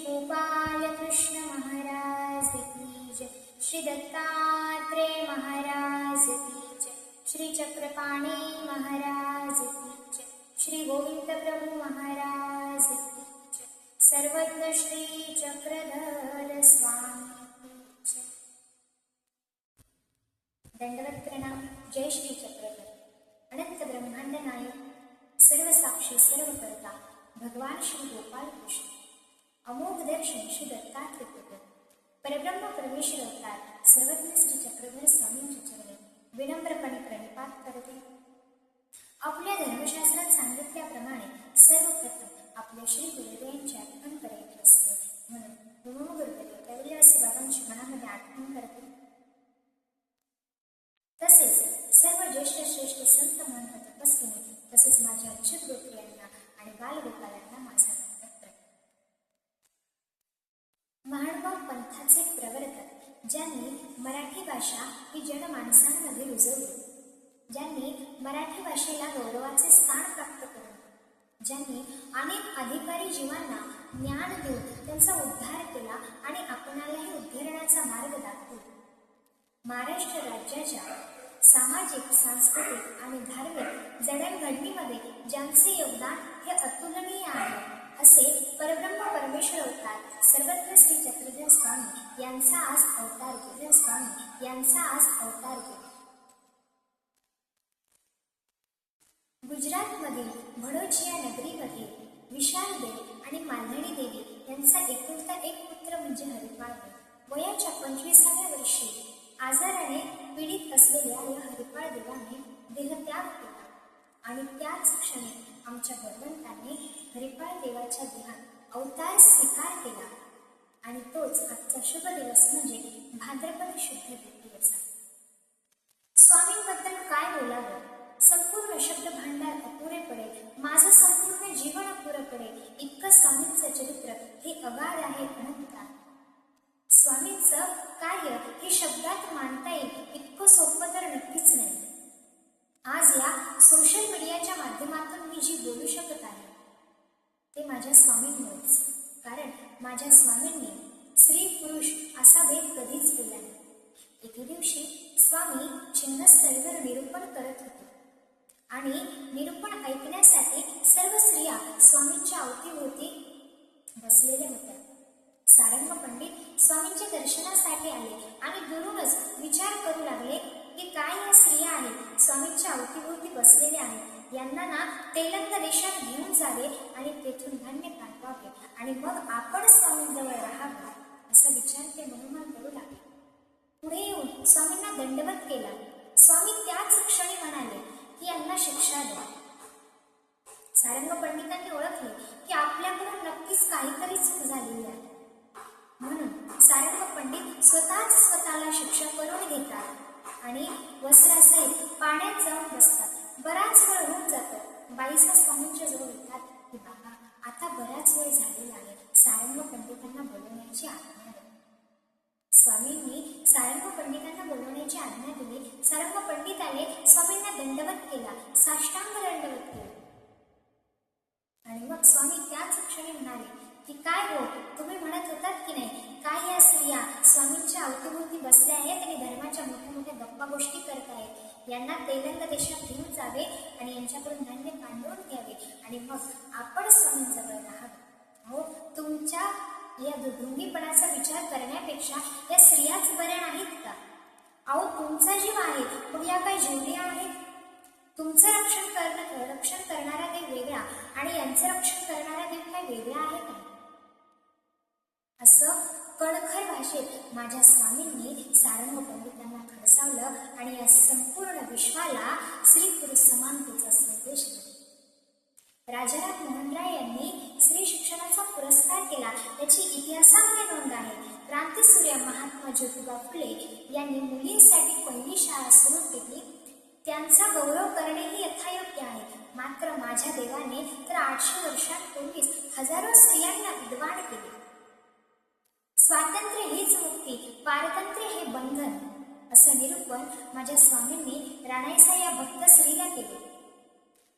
श्रीगोपालकृष्णमहाराज श्री दत्तात्रे महाराज श्रीचक्रपाणीमहाराज श्रीगोविन्द्रमराज सर्वत्र दण्डवत्रिणां जय। श्री चक्रधर। अनंत श्रीचक्रवर् अनन्तब्रह्माण्डनाय सर्वसाक्षी श्री गोपाल कृष्ण। अमोघ दर्शन श्री दत्तात्रेय प्रभू परब्रह्म परमेश्वर अवतार सर्वज्ञ श्री चक्रधर स्वामींच्या चरणी विनम्रपणे प्रणिपात करते. आपल्या धर्मशास्त्रात सांगितल्याप्रमाणे सर्वप्रथम आपल्या श्री गुरुदेवांची आठवण करायची असते. म्हणून गुरु गुरुदेव कैलासी बाबांची मनामध्ये आठवण करते. तसेच सर्व ज्येष्ठ श्रेष्ठ संत महंत तपस्विनी तसेच माझ्या अच्युत यांना आणि बालगोपालांना ज्यांनी मराठी भाषा ही जनमानसांमध्ये रुजवली ज्यांनी मराठी भाषेला गौरवाचे स्थान प्राप्त करून ज्यांनी अनेक अधिकारी जीवांना ज्ञान देऊन त्यांचा उद्धार केला आणि आपणालाही उद्धरणाचा मार्ग दाखवला. महाराष्ट्र राज्याच्या सामाजिक सांस्कृतिक आणि धार्मिक जडणघडणीमध्ये ज्यांचे योगदान हे अतुलनीय आहे असे परब्रह्म परमेश्वर होतात सर्वत्र श्री चक्रधर स्वामी. यांचा आज अवतार केला स्वामी. यांचा आज अवतार गुजरातमधील भडोच या नगरीमध्ये विशाल देव आणि मालधणी देवी यांचा एकुलता एक पुत्र म्हणजे हरिपाळ देव. वयाच्या पंचवीसाव्या वर्षी आजाराने पीडित असलेल्या या हरिपाळ देवाने देहत्याग केला. आणि त्याच क्षणी आमच्या भगवंताने हरिपाळ देवाच्या देहात अवतार स्वीकार केला. आणि तोच आजचा शुभ दिवस म्हणजे भाद्रपद शुद्ध दिवस स्वामींबद्दल काय बोलावं? संपूर्ण शब्द भांडार अपुरे पडेल माझं संपूर्ण जीवन अपुरं पडेल इतकं स्वामींचं चरित्र हे अगाध आहे अनंत आहे. स्वामींचं कार्य हे शब्दात मांडता येईल इतकं सोपं तर नक्कीच नाही. आज या सोशल मीडियाच्या माध्यमातून मी जी बोलू शकत आहे ते माझ्या स्वामींमुळेच. कारण माझ्या स्वामींनी स्त्री पुरुष असा भेद कधीच केला नाही. एके दिवशी स्वामी छिन्नस्थळीवर निरूपण करत होते आणि निरूपण ऐकण्यासाठी सर्व स्त्रिया स्वामींच्या अवतीभोवती बसलेल्या होत्या. सारंग पंडित स्वामींच्या दर्शनासाठी आले आणि दुरूनच विचार करू लागले की काय या स्त्रिया आहेत? स्वामी आहेत यांना ना तेलंग देशात घेऊन जावे आणि तेथून धान्य पाठवावे. आणि मग आपण स्वामींजवळ राहावा असा विचार ते मनोमन करू लागले पुढे येऊन स्वामींना दंडवत केला. स्वामी त्याच क्षणी म्हणाले की यांना शिक्षा द्या. सारंग पंडितांनी ओळखले की आपल्याकडून नक्कीच काहीतरी चूक झालेली आहे. म्हणून सारंग पंडित स्वतःच स्वतःला शिक्षा करून घेतात आणि वस्त्रासहित पाण्यात जाऊन बसतात. बराच वेळ होऊन जातो. बाईसा स्वामींच्या जवळ येतात. की बाबा आता बराच वेळ झालेला आहे. सारंग पंडितांना बोलवण्याची आज्ञा द्या स्वामींनी सारंग पंडितांना बोलवण्याची आज्ञा दिली. सारंग पंडिताने स्वामींना दंडवत केला. साष्टांग दंडवत केला. आणि मग स्वामी त्याच क्षणी म्हणाले की काय हो तुम्ही म्हणत होतात की नाही? काय या स्त्रिया? स्वामींच्या अवतीभोवती बसल्या आहेत आणि धर्माच्या मोठ्या मोठ्या गप्पा गोष्टी करत आहेत यांना तेलंग देशात घेऊन जावे आणि यांच्याकडून धान्य बांधून घ्यावे. आणि मग आपण स्वामींजवळ राहावे. हो तुमच्या या दुधुंगीपणाचा विचार करण्यापेक्षा या स्त्रियाच बऱ्या नाहीत का? अहो तुमचा जीव आहे मग या काही जीवल्या आहेत? तुमचं रक्षण करणं रक्षण करणारा देव वेगळा आणि यांचं रक्षण करणारा देव काय वेगळा आहे का? असं कणखर भाषेत माझ्या स्वामींनी सारंग पंडितांना खडसावलं आणि या संपूर्ण विश्वाला श्री गुरु समानतेचा संदेश दिला. राजाराम मोहन राय यांनी स्त्री शिक्षणाचा पुरस्कार केला याची इतिहासामध्ये नोंद आहे. क्रांतीसूर्य महात्मा ज्योतिबा फुले यांनी मुलींसाठी पहिली शाळा सुरू केली. त्यांचा गौरव करणेही यथायोग्य आहे. मात्र माझ्या देवाने तर आठशे वर्षांपूर्वीच हजारो स्त्रियांना विद्वान स्वातंत्र्य हीच मुक्ती पारतंत्र्य हे बंधन असं निरूपण माझ्या स्वामींनी राणाईसा या भक्त स्त्रीला केले.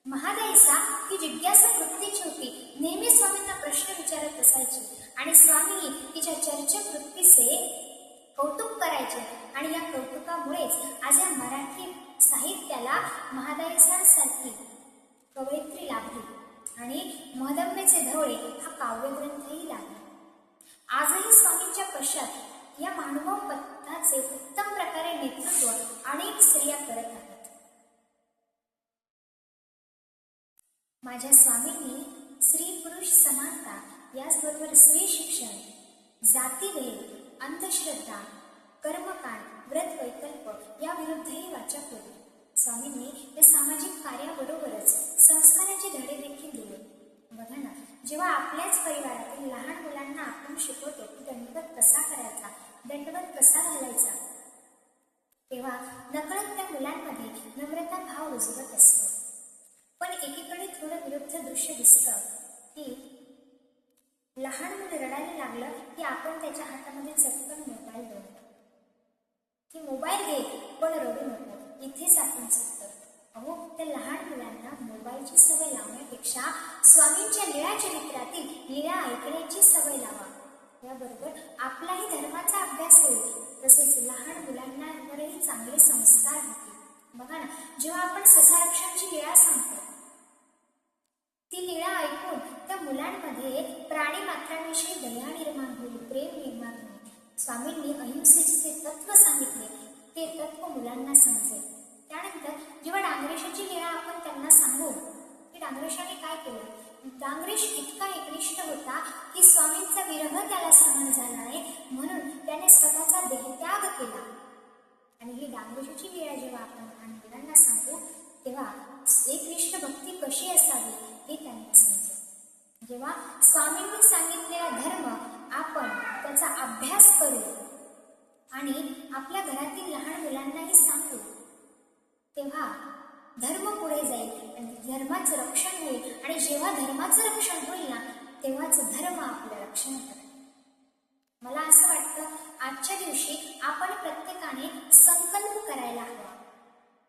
महादाईसा ही जिज्ञासा वृत्तीची होती. नेहमी स्वामींना प्रश्न विचारत असायची आणि स्वामी तिच्या चर्चक वृत्तीचे कौतुक करायचे आणि या कौतुकामुळेच आज या मराठी साहित्याला महादायसांसारखी कवयित्री लाभली आणि महदम्याचे धवळे हा काव्यग्रंथही लागला आजही स्वामींच्या पश्चात या मानव पथाचे उत्तम प्रकारे नेतृत्व अनेक स्त्रिया करत आहेत. माझ्या स्वामींनी स्त्री पुरुष समानता याचबरोबर स्त्री शिक्षण जातीभेद अंधश्रद्धा कर्मकांड व्रत वैकल्प या विरुद्धही वाचा केली. स्वामींनी या सामाजिक कार्याबरोबरच संस्काराचे धडे देखील दिले. बघा ना. जेव्हा आपल्याच परिवारातील लहान मुलांना आपण शिकवतो की दंडवत कसा करायचा दंडवत कसा घालायचा तेव्हा नकळत त्या मुलांमध्ये नम्रता भाव रुजवत असतो. पण एकीकडे थोडं विरुद्ध दृश्य दिसतं की लहान मुलं रडायला लागलं की आपण त्याच्या हातामध्ये चटकन मोबाईल देऊ की मोबाईल घे पण रडू नको इथेच आपण चुकतो अहो त्या लहान मुलांना मोबाईलची सवय लावण्यापेक्षा स्वामींच्या लीळा चरित्रातील लीळा ऐकण्याची सवय लावा. याबरोबर आपलाही धर्माचा अभ्यास होईल तसेच लहान मुलांनावरही चांगले संस्कार होतील बघा ना जेव्हा आपण ससारक्षांची लीळा सांगतो ती लीळा ऐकून त्या मुलांमध्ये प्राणी मात्रांविषयी दया निर्माण होईल प्रेम निर्माण होईल. स्वामींनी अहिंसेचे तत्व सांगितले ते तत्व मुलांना समजेल. त्यानंतर जेव्हा डांगरेशाची लीळा आपण त्यांना सांगू की डांगरेशाने काय केलं? डांगरेश इतका एकनिष्ठ होता की स्वामींचा विरह त्याला सहन झाला नाही म्हणून त्याने स्वतःचा देहत्याग केला. आणि ही डांगरेशची वीरा जेव्हा आपण लहान मुलांना सांगू तेव्हा श्रीकृष्ण भक्ती कशी असावी हे त्यांना समजेल. जेव्हा स्वामींनी सांगितलेला धर्म आपण त्याचा अभ्यास करू आणि आपल्या घरातील लहान मुलांनाही सांगू तेव्हा धर्म पुढे जाईल. धर्माचं रक्षण होईल आणि जेव्हा धर्माचं रक्षण होईल ना तेव्हाच धर्म आपलं रक्षण करेल मला असं वाटतं आजच्या दिवशी आपण प्रत्येकाने संकल्प करायला हवा.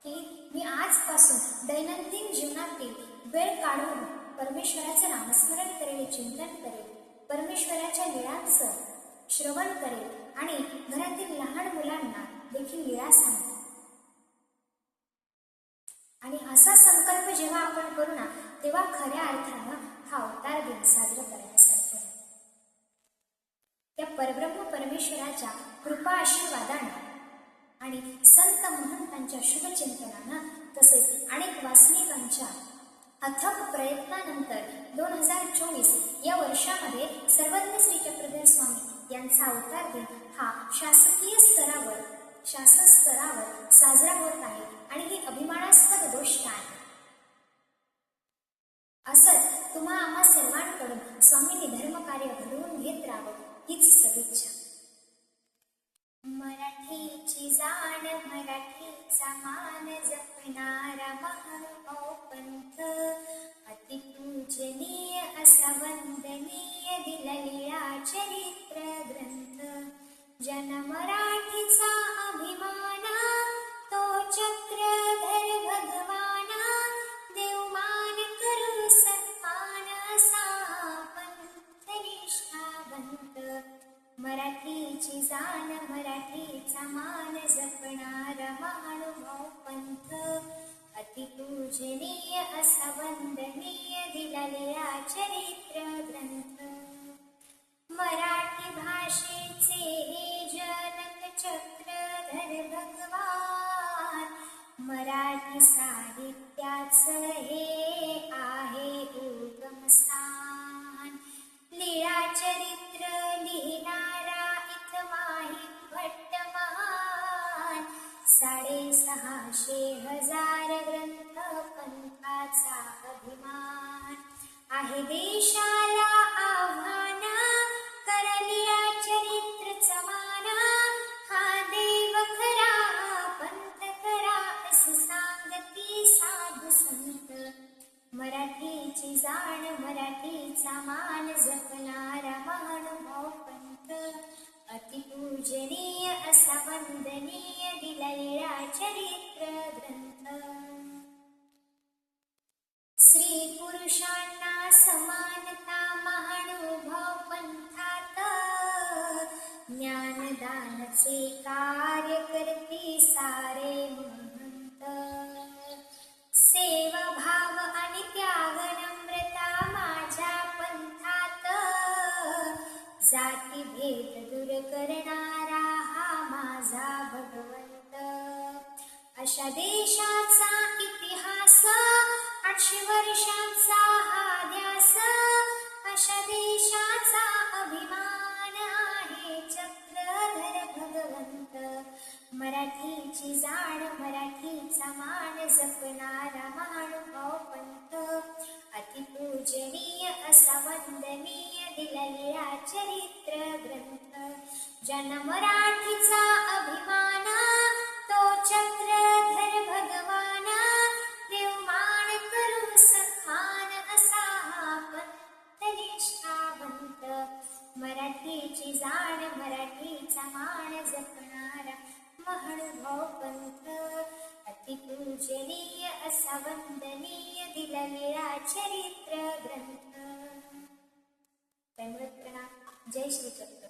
की मी आजपासून दैनंदिन जीवनातील वेळ काढून परमेश्वराचं नामस्मरण करेल चिंतन करेल परमेश्वराच्या लिळांचं श्रवण करेल आणि घरातील लहान मुलांना देखील लिळा सांगेल. असा संकल्प जेव्हा आपण करू ना तेव्हा खऱ्या अर्थानं हा अवतार दिन साजरा करण्यासारखं त्या परब्रह्म परमेश्वराच्या कृपा आशीर्वादानं आणि संत महंतांच्या शुभचिंतनानं तसेच अनेक वासनिकांच्या अथक प्रयत्नानंतर दोन हजार चोवीस या वर्षामध्ये सर्वज्ञ श्री चक्रधर स्वामी यांचा अवतार दिन हा शासकीय स्तरावर शासन स्तरावर साजरा होत आहे आणि ही अभिमानास्पद गोष्ट आहे. असंच तुम्हा आम्हा सर्वांकडून स्वामींनी धर्मकार्य घडवून घेत राहावं हीच सदिच्छा. मराठीची जाण मराठीचा मान जपणारा महानुभाव पंथ अतिपूजनीय असा वंदनीय दिललिळा चरित्र ग्रंथ जन मराठीचा अभिमाना तो चक्रधर भगवाना देवमान करू सन्मान असा निष्ठावंत मराठीची जाण मराठीचा मान जपणारा महानुभाव पंथ. अतिपूजनीय असा वंदनीय दिलेला चरित्र ग्रंथ. मराठी भाषेचे हे जनक चक्रधर भगवान. मराठी साहित्याचं हे आहे उगमस्थान लीळा चरित्र लिहिणारा इथमाही भट्ट महान साडेसहाशे हजार ग्रंथ पंथाचा अभिमान. आहे देशाला आव्हान मराठीची जाण मराठीचा मान जपणारा महानुभाव पंथ अतिपूजनीय असा वंदनीय दिलेला चरित्र ग्रंथ. श्री पुरुषांना समानता महानुभाव पंथात ज्ञानदानाचे कार्य करते सारे महंत. सेवा भाव त्याग नम्रता माझ्या पंथात. जाती भेद दूर करणारा हा माझा भगवंत. अशा देशाचा इतिहास आठशे वर्षांचा हा ध्यास अशा देशाचा अभिमान आहे चक्रधर भगवंत. मराठीची जाण मराठीचा मान जपणारा माणूस पूजनीय असा वंदनीय दिलेला चरित्र ग्रंथ. जन मराठीचा अभिमान तो चक्रधर भगवान देवमान करू सखान असा हा पंथ. मराठीची जाण मराठीचा मान जपणारा महानुभाव पंथ. अतिपूजनीय असा वंदनीय दिलेला चरित्र जय श्री कृष्ण